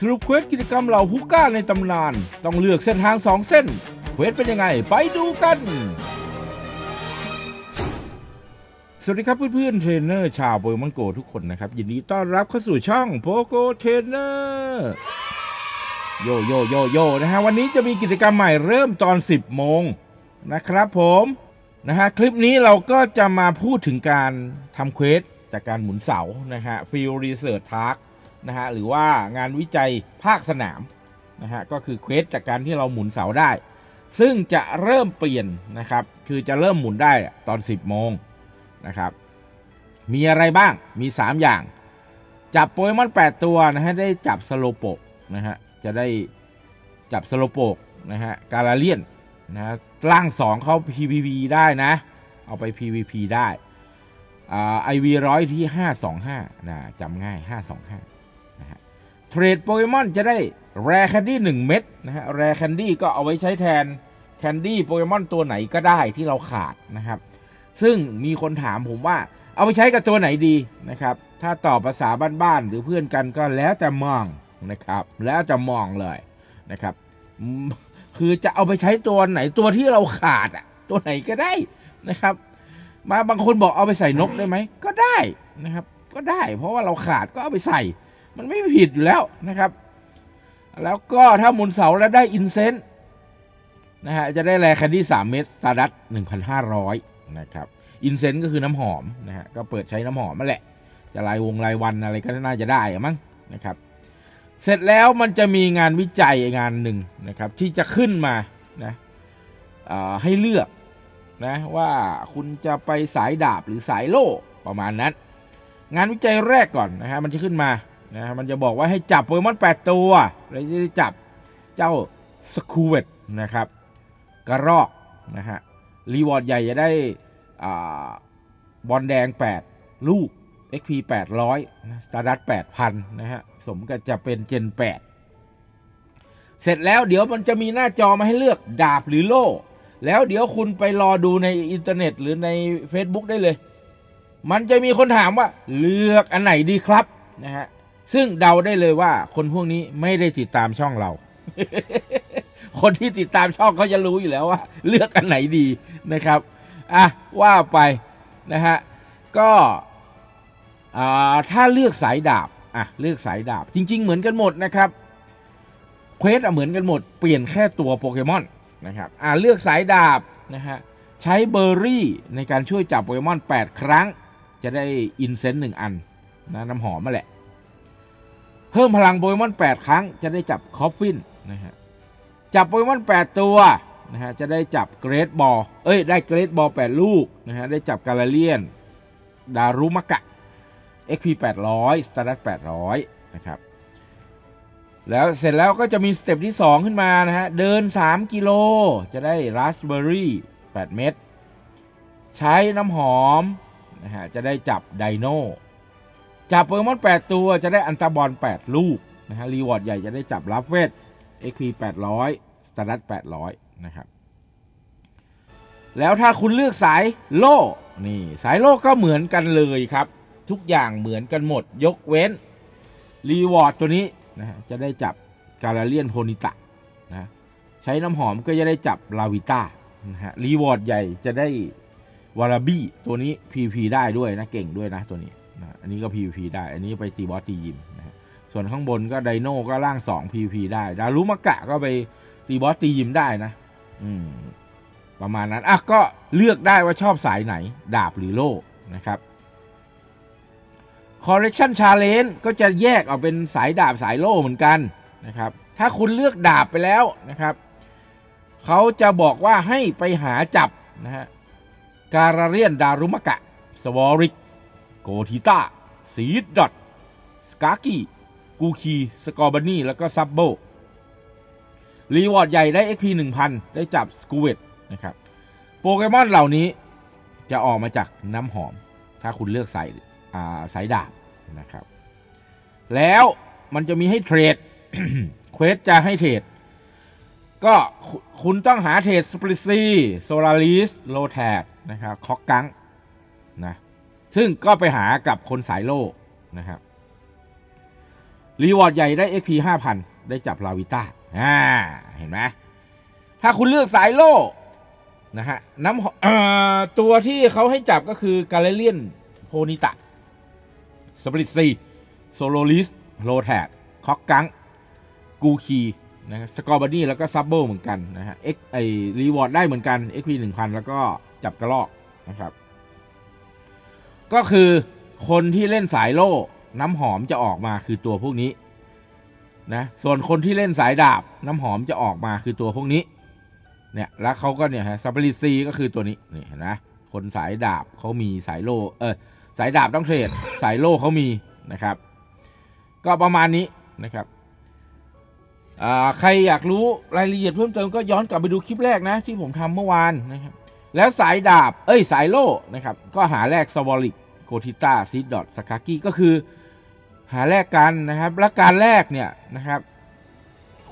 สรุปเควสกิจกรรมเหล่าฮูก้าในตำนาน ต้องเลือกเส้นทางสองเส้น เควสเป็นยังไง ไปดูกัน สวัสดีครับเพื่อนๆเทรนเนอร์ชาวโปเกมอนโกทุกคนนะครับ ยินดีต้อนรับเข้าสู่ช่องโปโกเทรนเนอร์โยโยโยโยนะฮะ วันนี้จะมีกิจกรรมใหม่เริ่มตอน 10 โมงนะครับผมนะฮะ คลิปนี้เราก็จะมาพูดถึงการทำเควสจากการหมุนเสานะฮะฟิลรีเสิร์ชทาร์ก นะฮะหรือว่างานวิจัยภาคสนามนะฮะก็คือเควสจากการที่เราหมุนเสาได้ ซึ่งจะเริ่มเปลี่ยนนะครับ คือจะเริ่มหมุนได้ตอน 10 โมงนะครับ มีอะไรบ้างมี 3 อย่าง จับโปเกมอน 8 ตัวนะฮะได้จับสโลโปกนะฮะจะได้จับสโลโปกนะฮะกาลาเลียนนะฮะร่าง 2 เข้า PVP ได้นะ เอาไป PVP ได้อ่าไอวีร้อยที่ 525นะจำง่าย 525 เทรดโปเกมอนจะได้แรแคนดี้1เม็ดนะฮะแรแคนดี้ก็เอาไว้ใช้แทนแคนดี้โปเกมอนตัวไหนก็ได้ที่เราขาดนะครับ ซึ่งมีคนถามผมว่าเอาไปใช้กับตัวไหนดีนะครับ ถ้าตอบภาษาบ้านๆหรือเพื่อนกันก็แล้วจะมองนะครับ แล้วจะมองเลยนะครับ คือจะเอาไปใช้ตัวไหนตัวที่เราขาดอะตัวไหนก็ได้นะครับ มาบางคนบอกเอาไปใส่นกได้ไหมก็ได้นะครับ ก็ได้ เพราะว่าเราขาดก็เอาไปใส่ มันไม่ผิดอยู่แล้วนะครับ แล้วก็ถ้าหมุนเสาแล้วได้อินเซนต์นะฮะจะได้แรคันดี้3เม็ดสตาร์ดัต1,500 นะครับ อินเซนต์ก็คือน้ำหอมนะฮะก็เปิดใช้น้ำหอมมาแหละ จะรายวงรายวันอะไรก็น่าจะได้อะมั้งนะครับเสร็จแล้วมันจะมีงานวิจัยงานหนึ่งนะครับ ที่จะขึ้นมานะให้เลือกนะว่าคุณจะไปสายดาบหรือสายโล่ประมาณนั้น งานวิจัยแรกก่อนนะฮะมันจะขึ้นมา นะฮะมันจะบอกว่าให้จับโปเกมอน8ตัวแล้วจะได้จับเจ้าสคูเวตนะครับกระรอกนะฮะรีวอร์ดใหญ่จะได้อ่าบอลแดง 8 ลูก XP 800นะสตาร์ดัต8,000 นะฮะ สมกับจะเป็นเจน 8 เสร็จแล้วเดี๋ยวมันจะมีหน้าจอมาให้เลือกดาบหรือโล่ แล้วเดี๋ยวคุณไปรอดูในอินเทอร์เน็ตหรือใน Facebook ได้เลย มันจะมีคนถามว่าเลือกอันไหนดีครับนะฮะ ซึ่งเดาได้เลยว่า คนพวกนี้ไม่ได้ติดตามช่องเรา คนที่ติดตามช่องเขาจะรู้อยู่แล้วว่า เลือกอันไหนดีนะครับอะว่าไปนะฮะก็อ่าถ้าเลือกสายดาบอะเลือกสายดาบ จริง ๆ เหมือนกันหมดนะครับเควสเหมือนกันหมด เปลี่ยนแค่ตัวโปเกมอนนะครับอะเลือกสายดาบนะฮะใช้เบอร์รี่ในการช่วยจับโปเกมอน 8 ครั้ง จะได้อินเซนต์หนึ่งอันนะน้ำหอมมาแหละ พิ่มพลังโปเกมอน8 ครั้งจะได้จับคอฟฟินนะฮะจับโปเกมอน8 ตัวนะฮะจะได้จับเกรดบอลเอ้ยได้เกรดบอล8ลูกนะฮะได้จับกาลาเลียน ดารุมะกะ XP 800สตาร์ดัต800 นะครับแล้วเสร็จแล้วก็จะมีสเต็ปที่ 2 ขึ้นมานะฮะ เดิน 3 กิโลจะได้ราสเบอร์รี่8เม็ดใช้น้ำหอมนะฮะจะได้จับไดโน จับโปเกมอน 8 ตัวจะได้อันตาบอล 8 ลูกนะฮะรีวอร์ดใหญ่จะได้จับลัฟเวท XP 800สตาร์ดัต800 นะครับ แล้วถ้าคุณเลือกสายโล่นี่สายโล่ก็เหมือนกันเลยครับ ทุกอย่างเหมือนกันหมด ยกเว้นรีวอร์ดตัวนี้นะฮะจะได้จับกาลาเลียนโพนิตะนะใช้น้ำหอมก็จะได้จับลาวิต้านะฮะรีวอร์ดใหญ่จะได้วาราบี้ตัวนี้ PP ได้ด้วยนะ เก่งด้วยนะตัวนี้ นะอันนี้ก็ PVP ได้ อันนี้ไปตีบอสตียิมนะส่วนข้างบนก็ไดโน่ก็ร่าง 2 PVP ได้ ดารุมะกะก็ไปตีบอสตียิมได้นะ อืม ประมาณนั้น อะ ก็เลือกได้ว่าชอบสายไหน ดาบหรือโล่นะครับ correction challenge ก็จะแยกออกเป็นสายดาบสายโล่เหมือนกันนะครับ ถ้าคุณเลือกดาบไปแล้วนะครับ เขาจะบอกว่าให้ไปหาจับนะฮะการาเรียนดารุมะกะสวอริก โกทิต้าซีดดอทสกากิกูคี สกอร์บานี่ แล้วก็ซับโบรีวอร์ดใหญ่ได้ XP 1000 ได้จับสกูเวตนะครับ โปเกมอนเหล่านี้จะออกมาจากน้ำหอม ถ้าคุณเลือกใส่อาสายดาบนะครับ แล้วมันจะมีให้เทรด เควสจะให้เทรด ก็คุณต้องหาเทรดสปริซีโซลาริสโลแทกนะครับคอกกังนะ ซึ่งก็ไปหากับคนสายโลกนะครับรีวอร์ดใหญ่ได้ XP 5,000 ได้จับลาวิต้าอ่าเห็นไหมถ้าคุณเลือกสายโล่นะฮะน้ำตัวที่เขาให้จับก็คือกาเลเลียนโพนิตะสปริตซีโซโลลิสโรแทดคอกกังกูคีนะครับสกอร์บานี่แล้วก็ซับเบิลเหมือนกันนะฮะ X ไอรีวอร์ดได้เหมือนกัน XP 1000 แล้วก็จับกระลอกนะครับ ก็คือคนที่เล่นสายโล่น้ำหอมจะออกมาคือตัวพวกนี้นะส่วนคนที่เล่นสายดาบน้ำหอมจะออกมาคือตัวพวกนี้เนี่ยแล้วเขาก็เนี่ยฮะซับริซีก็คือตัวนี้นี่เห็นไหมคนสายดาบเขามีสายโล่เออสายดาบต้องเทรดสายโล่เขามีนะครับ ก็ประมาณนี้นะครับใครอยากรู้รายละเอียดเพิ่มเติมก็ย้อนกลับไปดูคลิปแรกนะที่ผมทำเมื่อวานนะครับ แล้วสายดาบ เอ้ยสายโล่นะครับ ก็หาแลกสวอลิกโกทิต้าซีดดอทสกากี้ก็คือ หาแลกกันนะครับ และการแลกเนี่ยนะครับ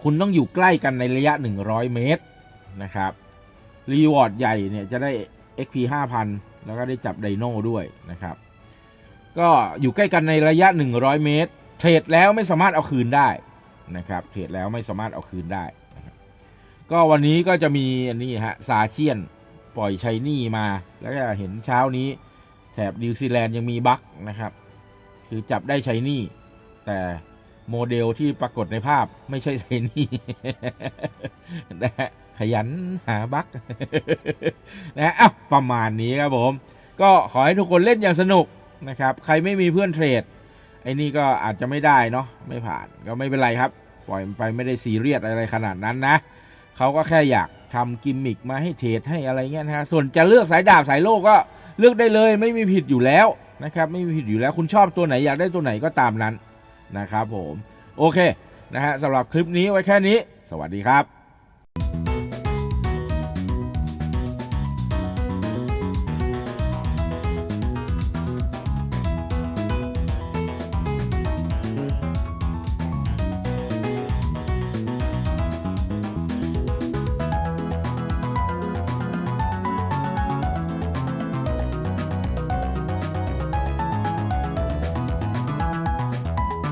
คุณต้องอยู่ใกล้กันในระยะ 100 เมตรนะครับ รีวอร์ดใหญ่เนี่ยจะได้ XP 5,000 แล้วก็ได้จับไดโน่ด้วยนะครับ ก็อยู่ใกล้กันในระยะ 100 เมตร เทรดแล้วไม่สามารถเอาคืนได้นะครับ เทรดแล้วไม่สามารถเอาคืนได้ ก็วันนี้ก็จะมีอันนี้ฮะซาเชียน ปล่อยชัยนี่มา แล้วก็เห็นเช้านี้ แถบนิวซีแลนด์ยังมีบั๊กนะครับ คือจับได้ชัยนี่ แต่โมเดลที่ปรากฏในภาพไม่ใช่ชัยนี่นะฮะขยันหาบั๊กนะฮะอ้าประมาณนี้ครับผม ก็ขอให้ทุกคนเล่นอย่างสนุกนะครับ ใครไม่มีเพื่อนเทรดไอ้นี่ก็อาจจะไม่ได้เนาะไม่ผ่านก็ไม่เป็นไรครับ ปล่อยมันไปไม่ได้ซีเรียสอะไรขนาดนั้นนะเขาก็แค่อยาก ทำกิมมิกมาให้เทรดให้อะไรเงี้ยนะฮะส่วนจะเลือกสายดาบสายโลกก็เลือกได้เลยไม่มีผิดอยู่แล้วนะครับไม่มีผิดอยู่แล้วคุณชอบตัวไหนอยากได้ตัวไหนก็ตามนั้นนะครับผมโอเคนะฮะสำหรับคลิปนี้ไว้แค่นี้ สวัสดีครับ